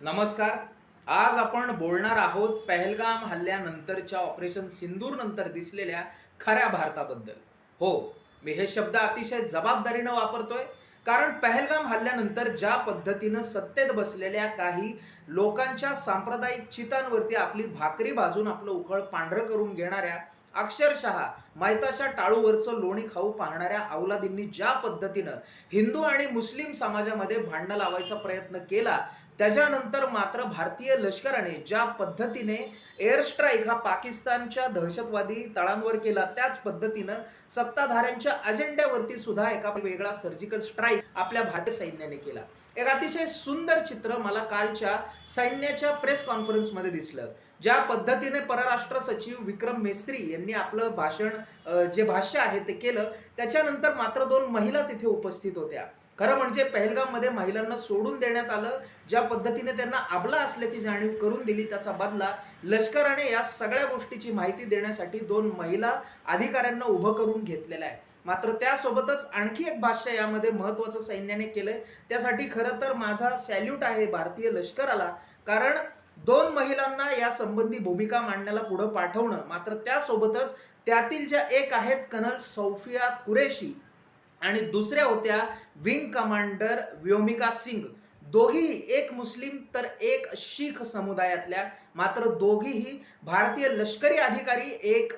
नमस्कार. आज आपण बोलणार आहोत पहलगाम हल्ल्यानंतरच्या ऑपरेशन सिंदूर नंतर दिसलेल्या खऱ्या भारताबद्दल. हो मी हे शब्द अतिशय जबाबदारीनं वापरतोय. कारण पहलगाम हल्ल्यानंतर ज्या पद्धतीनं सत्तेत बसलेल्या काही लोकांच्या सांप्रदायिक चितांवरती आपली भाकरी भाजून आपलं उखळ पांढरं करून घेणाऱ्या अक्षरशः मैताच्या टाळूवरचं लोणी खाऊ पाहणाऱ्या अवलादींनी ज्या पद्धतीनं हिंदू आणि मुस्लिम समाजामध्ये भांडणं लावायचा प्रयत्न केला त्याच्यानंतर मात्र भारतीय लष्कराने ज्या पद्धतीने एअर स्ट्राईक हा पाकिस्तानच्या दहशतवादी तळांवर केला त्याच पद्धतीनं सत्ताधाऱ्यांच्या अजेंड्यावरती सुद्धा एका वेगळा सर्जिकल स्ट्राईक आपल्या भारतीय सैन्याने केला. एक अतिशय सुंदर चित्र मला कालच्या सैन्याच्या प्रेस कॉन्फरन्समध्ये दिसलं. ज्या पद्धतीने परराष्ट्र सचिव विक्रम मेस्त्री यांनी आपलं भाषण जे भाष्य आहे ते केलं त्याच्यानंतर मात्र दोन महिला तिथे उपस्थित होत्या. खरं म्हणजे पहलगाममध्ये महिलांना सोडून देण्यात आलं ज्या पद्धतीने त्यांना आबला असल्याची जाणीव करून दिली त्याचा बदला लष्कराने या सगळ्या गोष्टीची माहिती देण्यासाठी दोन महिला अधिकाऱ्यांना उभं करून घेतलेलं आहे. मात्र त्यासोबतच आणखी एक भाष्य यामध्ये महत्वाचं सैन्याने केलंय. त्यासाठी खरं तर माझा सॅल्यूट आहे भारतीय लष्कराला कारण दोन महिलांना या संबंधी भूमिका मांडण्याला पुढं पाठवणं मात्र त्यासोबतच त्यातील ज्या एक आहेत कनल सौफिया कुरेशी आणि दुसऱ्या होत्या विंग कमांडर व्योमिका सिंग. दोघीही एक मुस्लिम तर एक शीख समुदायातल्या मात्र दोघीही भारतीय लष्करी अधिकारी एक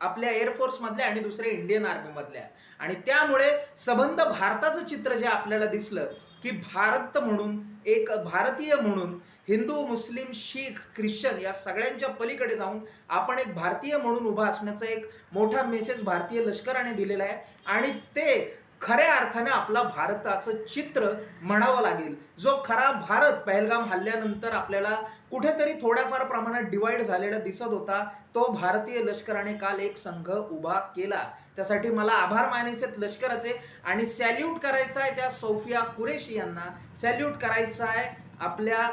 आपल्या एअरफोर्समधल्या आणि दुसऱ्या इंडियन आर्मीमधल्या आणि त्यामुळे संबंध भारताचं चित्र जे आपल्याला दिसलं की भारत म्हणून एक भारतीय म्हणून हिंदू मुस्लिम शीख ख्रिश्चन या सगळ्यांच्या पलीकडे जाऊन आपण एक भारतीय म्हणून उभा असण्याचा एक मोठा मेसेज भारतीय लष्कराने दिलेला आहे. आणि ते खऱ्या अर्थाने आपला भारताचं चित्र म्हणावं लागेल. जो खरा भारत पहलगाम हल्ल्यानंतर आपल्याला कुठेतरी थोड्याफार प्रमाणात डिवाइड झालेला दिसत होता तो भारतीय लष्कराने काल एक संघ उभा केला. त्यासाठी मला आभार मानायचे लष्कराचे आणि सॅल्यूट करायचा आहे त्या सोफिया कुरेशी यांना. सॅल्यूट करायचा आहे आपल्या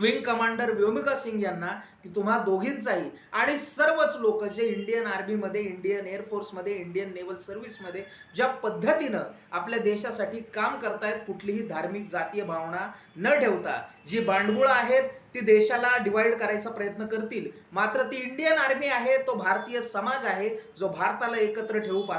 विंग कमांडर व्योमिका सिंग यांना की तुम्हा दोघींचाही आणि सर्वच लोक जे इंडियन आर्मीमध्ये इंडियन एअरफोर्समध्ये इंडियन नेव्हल सर्व्हिसमध्ये ज्या पद्धतीनं आपल्या देशासाठी काम करतायत कुठलीही धार्मिक जातीय भावना न ठेवता जी बांडगुळं आहेत ती देशाला डिवाइड करायचा प्रयत्न करतील. मात्र ती इंडियन आर्मी आहे तो भारतीय समाज आहे जो भारताला एकत्र ठेवू पाहतो.